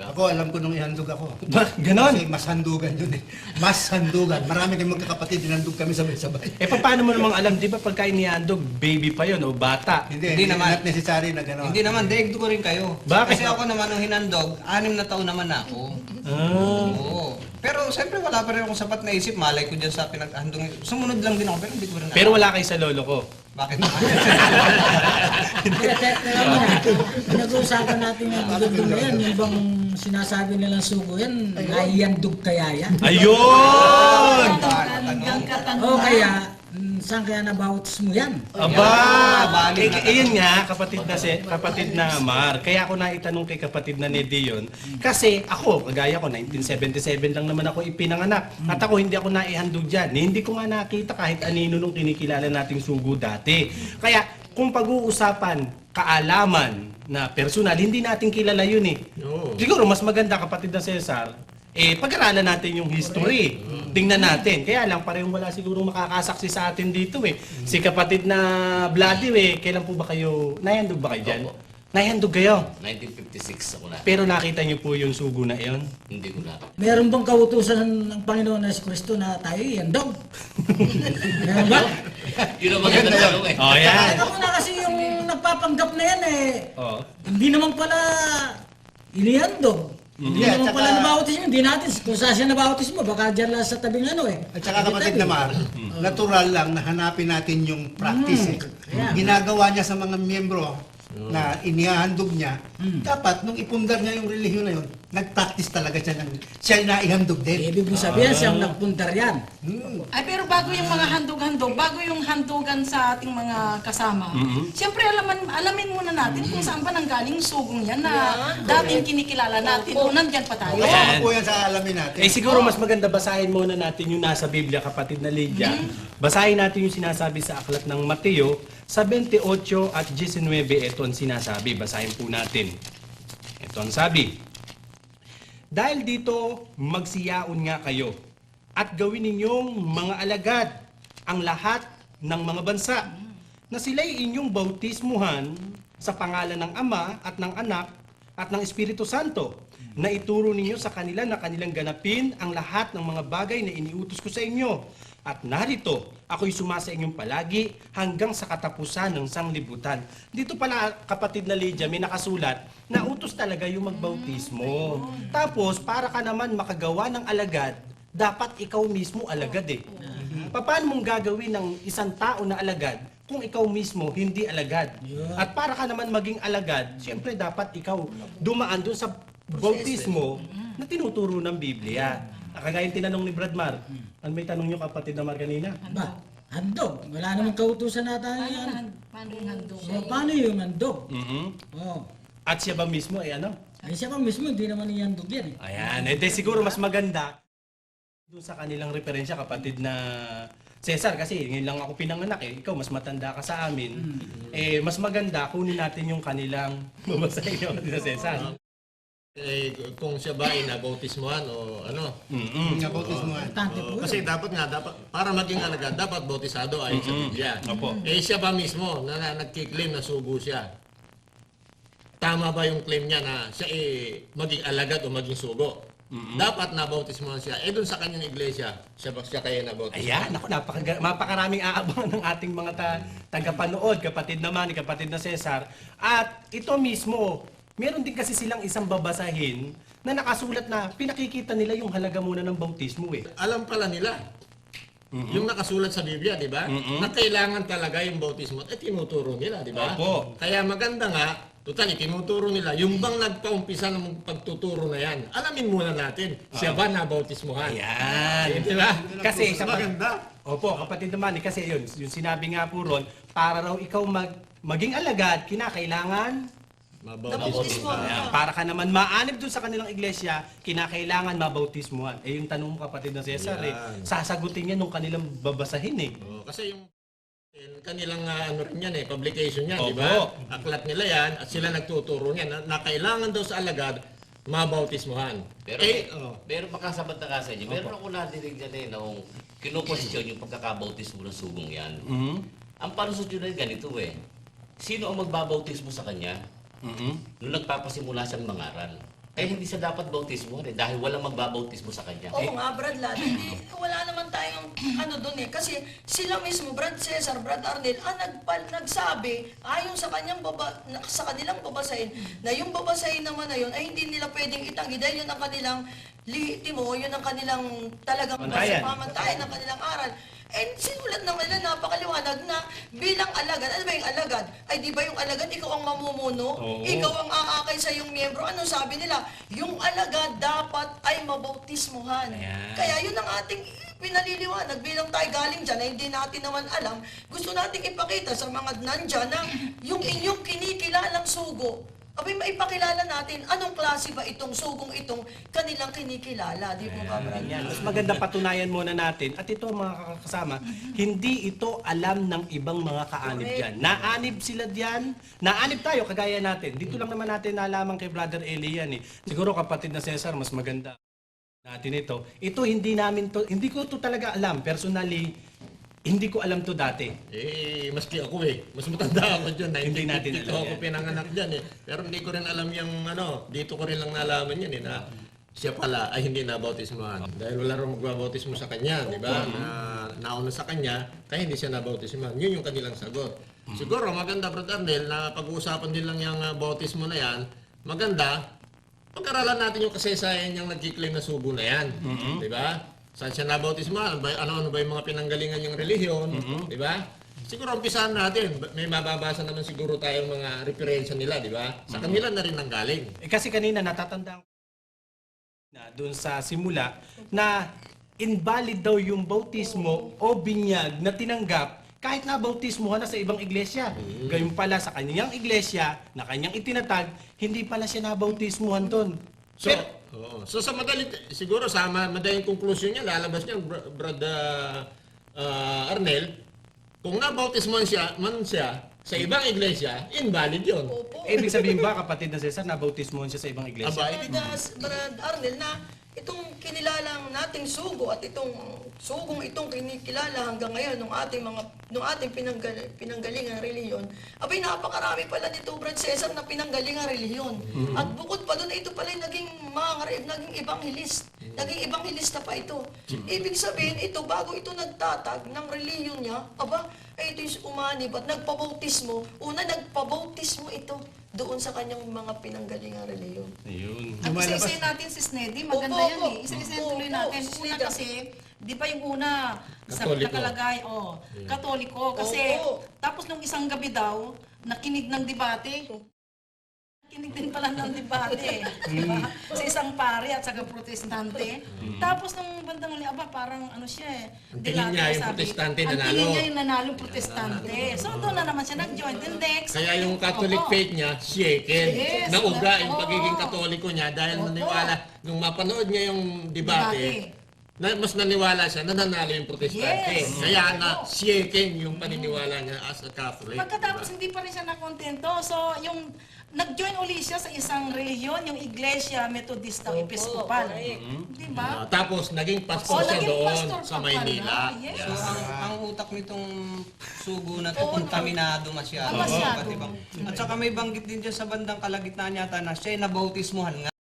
Ako, alam ko nung ihandog ako. Ba, ganon? Kasi mas handugan yun eh. Mas handugan. Marami kayong magkakapatid, hinandog kami sabay-sabay. Eh, pa- paano mo namang alam, di ba pagka inihandog, baby pa yun o bata? Hindi, Hindi hindi naman. Not necessary na gano'n. Hindi naman, daig ko rin kayo. Bakit? Kasi ako naman nung hinandog, anim na taon naman ako. Ah. Oo. Pero siyempre wala pa rin akong sapat na isip. Malay ko dyan sa pinaghandong. Sumunod lang din ako, pero hindi ko rin alam. Pero wala kayo sa lolo ko. Bakit naman? Kaya teka mo na, pinag-uusapan natin yung na yan, yung bang sinasabi nilang sugo yan, naiyandog kaya yan. Ayun! O kaya, mm, saan kaya nabautis mo yan? Aba! Eh, na- ayun nga, kapatid na, si, kapatid na Mar. Kaya ako naitanong kay kapatid na Nede yun. Kasi ako, kagaya ko, 1977 lang naman ako ipinanganak. At ako hindi ako naihandog dyan. Eh, Hindi ko nga nakita kahit anino nung kinikilala nating sugo dati. Kaya kung pag-uusapan kaalaman na personal, hindi natin kilala yun eh. Siguro mas maganda kapatid na Cesar, eh, pag-aralan natin yung history. Tingnan natin. Kaya lang, parehong wala siguro makakasaksi sa atin dito eh. Si kapatid na Vladi eh, kailan po ba kayo, nahandog ba kayo dyan? Opo. Nahandog kayo. 1956 ako na. Pero nakita niyo po yung sugo na iyon? Hindi ko na. Meron bang kautusan ng Panginoon na si Kristo na tayo iyandog? Meron ba? Yun ang maganda tanong eh. Oh, yan. Ako na kasi yung nagpapanggap na yan eh, Oh. hindi naman pala iniyandog. Hindi Yeah, naman tsaka- pala nabautis mo, hindi natin, kung saan siya nabautis mo, baka dyan lang sa tabing ano eh. At saka kapatid Tabi. na Mar, natural lang na hanapin natin yung practice eh. Kaya. Ginagawa niya sa mga miyembro na inihahandog niya, dapat nung ipundar niya yung relihiyon na yun, nag-practice talaga siya ng siya na ihandog din. Ibig mo sabihin, siyang nagpuntar yan. Hmm. Ay, pero bago yung mga handog-handog, bago yung handugan sa ating mga kasama, siyempre alaman, alamin muna natin kung saan ba nanggaling yung sugong yan na dating kinikilala natin o nandyan pa tayo. Kasama po yan sa alamin natin. Eh siguro mas maganda basahin muna natin yung nasa Biblia, kapatid na Lydia. Basahin natin yung sinasabi sa aklat ng Mateo sa 28 at 19. Ito ang sinasabi. Basahin po natin. Ito ang sabi. Dahil dito, magsiyaon nga kayo at gawin ninyong mga alagad ang lahat ng mga bansa na sila'y inyong bautismuhan sa pangalan ng Ama at ng Anak at ng Espiritu Santo na ituro ninyo sa kanila na kanilang ganapin ang lahat ng mga bagay na iniutos ko sa inyo. At narito, ako'y sumasa inyong palagi hanggang sa katapusan ng sanglibutan. Dito pala, kapatid na Lydia, may nakasulat na utos talaga yung magbautismo. Tapos, para ka naman makagawa ng alagad, dapat ikaw mismo alagad eh. Paano mong gagawin ng isang tao na alagad kung ikaw mismo hindi alagad? At para ka naman maging alagad, siyempre dapat ikaw dumaan dun sa bautismo na tinuturo ng Biblia. Kagaya yung tinanong ni Brad Mar. Ano may tanong yung kapatid na Mar kanina? Ba, handog. Wala namang kautusan na tayo Paano, yan. han- paano yung handog? So, paano yung handog? Mhm. Oh. At siya ba mismo ay ano? Ay siya pa mismo, hindi naman iyandog yan eh. Ayan, eh di siguro mas maganda doon sa kanilang referensya kapatid na Cesar kasi ngayon lang ako pinanganak eh. Ikaw mas matanda ka sa amin. Eh mas maganda kunin natin yung kanilang babasahin niyo kapatid na Cesar. Eh, kung siya ba ay nabautismuhan o ano. Mm. Bautismo nga. Importante po. Kasi dapat nga, dapat, para maging alagad, dapat bautisado ay sa Biblia. Opo. Eh, siya ba mismo na, na nagkiklaim na sugo siya? Tama ba yung claim niya na siya eh, maging alagad o maging sugo? Dapat nabautismuhan siya. Eh, dun sa kanyang iglesia, siya ba siya kaya nabautismuhan? Ayan, ako napaka, mapakaraming aabangan ng ating mga ta, tagapanood, kapatid naman, kapatid na Cesar. At ito mismo, meron din kasi silang isang babasahin na nakasulat na pinakikita nila yung halaga muna ng bautismo eh. Alam pala nila. Yung nakasulat sa Biblia, di ba? Na kailangan talaga yung bautismo. Eh, tinuturo nila, di ba? Opo. Kaya maganda nga, Total, tinuturo nila. Yung bang nagpaumpisa ng pagtuturo na yan, alamin muna natin, siya ba nabautismuhan? Ayan. Di ba? Kasi sa maganda. Opo, kapatid naman, eh, kasi yun, yung sinabi nga po ron, para raw ikaw mag, maging alagad, kinakailangan, Mabautismuhan. Ayan, para ka naman maanib dun sa kanilang iglesia, kinakailangan mabautismuhan. Eh yung tanong mo kapatid na Cesar, eh, sasagutin niya nung kanilang babasahin eh. Oo, kasi yung eh, kanilang ah, ano rin yan eh, publication yan, di ba? Aklat nila yan at sila nagtuturo niyan na, na kailangan daw sa alagad mabautismuhan. Pero, eh, oh, pero makasabat na ka sa inyo. Meron ako nadinig dyan eh, noong kinukwestiyon yung pagkakabautismo ng sugong yan. Mhm. Ang panusot yun ay ganito eh. Sino ang magbabautismo sa kanya Mhm. nung nagpapasimula siyang mangaral? Kaya hindi siya dapat bautismo eh, dahil walang magbabautismo sa kanya. Oo nga, Brad Lad. Hindi, wala naman tayong ano doon eh. Kasi sila mismo, Brad Cesar, Brad Arnel, ang nagpal, nagsabi, ayon sa kanyang baba, na- sa kanilang babasahin, na yung babasahin naman na yun ay hindi nila pwedeng itanggi dahil yun ang kanilang lihitimo, yun ang kanilang talagang Pamantayan. pamantayan ng kanilang aral. And sinulat naman nila napakaliwanag na bilang alagad, ano ba yung alagad? Ay di ba yung alagad, ikaw ang mamumuno? Oo. Ikaw ang aakay sa iyong miyembro. Ano sabi nila? Yung alagad dapat ay mabautismuhan. Ayan. Kaya yun ang ating pinaliliwanag bilang tayo galing dyan na hindi natin naman alam. Gusto nating ipakita sa mga nandyan na yung inyong kinikilalang sugo, abay maipakilala natin anong klase ba itong sugong itong kanilang kinikilala. Di po ba, Brad? Yan. Mas maganda patunayan muna natin at ito mga kasama, hindi ito alam ng ibang mga kaanib Correct. dyan. Naanib sila diyan, naanib tayo kagaya natin. Dito lang naman natin nalaman kay Brother Eli yan eh. Siguro kapatid na Cesar, mas maganda natin ito. Ito hindi namin to, hindi ko to talaga alam. Personally, hindi ko alam to dati. Eh, maski ako eh. Mas matanda ako dyan. Hindi natin alam ako yan. pinanganak dyan eh. Pero hindi ko rin alam yung ano, dito ko rin lang nalaman yan eh, na siya pala ay hindi nabautismohan. Dahil wala rin magbabautismo sa kanya, di ba? Na, nauna sa kanya, kaya hindi siya nabautismohan. Yun yung kanilang sagot. Siguro maganda, Brother Arnel, na pag-uusapan din lang yung uh, bautismo na yan, maganda, pag-aralan natin yung kasaysayan niyang nagkiklaim na subo na yan. Di ba? Saan siya nabautismo? Ano ba, ano, ano ba yung mga pinanggalingan niyang relihiyon? Di ba? Siguro umpisahan natin. May mababasa naman siguro tayong mga referensya nila, di ba? Sa kanila na rin nanggaling. Eh, kasi kanina natatandaan ko na doon sa simula na invalid daw yung bautismo o binyag na tinanggap kahit na bautismohan na sa ibang iglesia. Gayun pala sa kanyang iglesia na kanyang itinatag, hindi pala siya nabautismohan doon. So, oo. so sa madali, siguro sa ma- madaling conclusion niya, lalabas niya, Br- Brad ah, ah, Arnel, kung nabautismohan siya, man siya sa ibang iglesia, invalid yun. Opo. Eh, ibig sabihin ba, kapatid na Cesar, nabautismohan siya sa ibang iglesia? Aba, Brad, uh, Brad Arnel, na itong kinilalang nating sugo at itong sugong itong kinikilala hanggang ngayon ng ating mga ng ating pinanggal, pinanggalingang reliyon, abay napakarami pala dito Brad Cesar na pinanggalingang reliyon. At bukod pa doon, ito pala yung naging mga naging evangelist. Naging evangelista pa ito. Ibig sabihin, ito bago ito nagtatag ng reliyon niya, aba, ay ito yung umanib at nagpabautismo. Una, nagpabautismo ito doon sa kanyang mga pinanggalingang reliyon. Ayun. Ano At isa-isa natin si Snedy, maganda Opo, yan opo. eh. Isa-isa Opo, tuloy opo, natin. si Una kasi, di ba yung una, sa Katoliko. nakalagay, oh, katoliko. Kasi, Opo. tapos nung isang gabi daw, nakinig ng debate. Nakinig din pala ng debate. diba? Sa isang pare at saka protestante. Tapos nung bandang uli, aba, parang ano siya eh. Ang tingin niya, yung protestante Ang nanalo. tingin niya yung nanalo protestante. So doon na naman siya nag-join. Then next, Kaya yung Catholic Oo. faith niya, shaken. Yes, Nauga yung oo. pagiging katoliko niya dahil Oo. naniwala, nung mapanood niya yung debate, na, mas naniwala siya na nanalo yung protestante. Yes. Kaya na shaken yung paniniwala niya as a Catholic. Pagkatapos diba? hindi pa rin siya nakontento. So, yung nag-join uli siya sa isang reliyon, yung Iglesia Metodista Opo, Episcopal. correct. Di Ah, ba? tapos naging pastor Oh, siya naging doon pastor sa pa Maynila. pala. Yes. So, ang, ang utak nitong sugo na to, Oo, kontaminado masyado. Oo, masyado. Pati bang- At saka may banggit din dyan sa bandang kalagitnaan yata na siya ay nabautismuhan nga.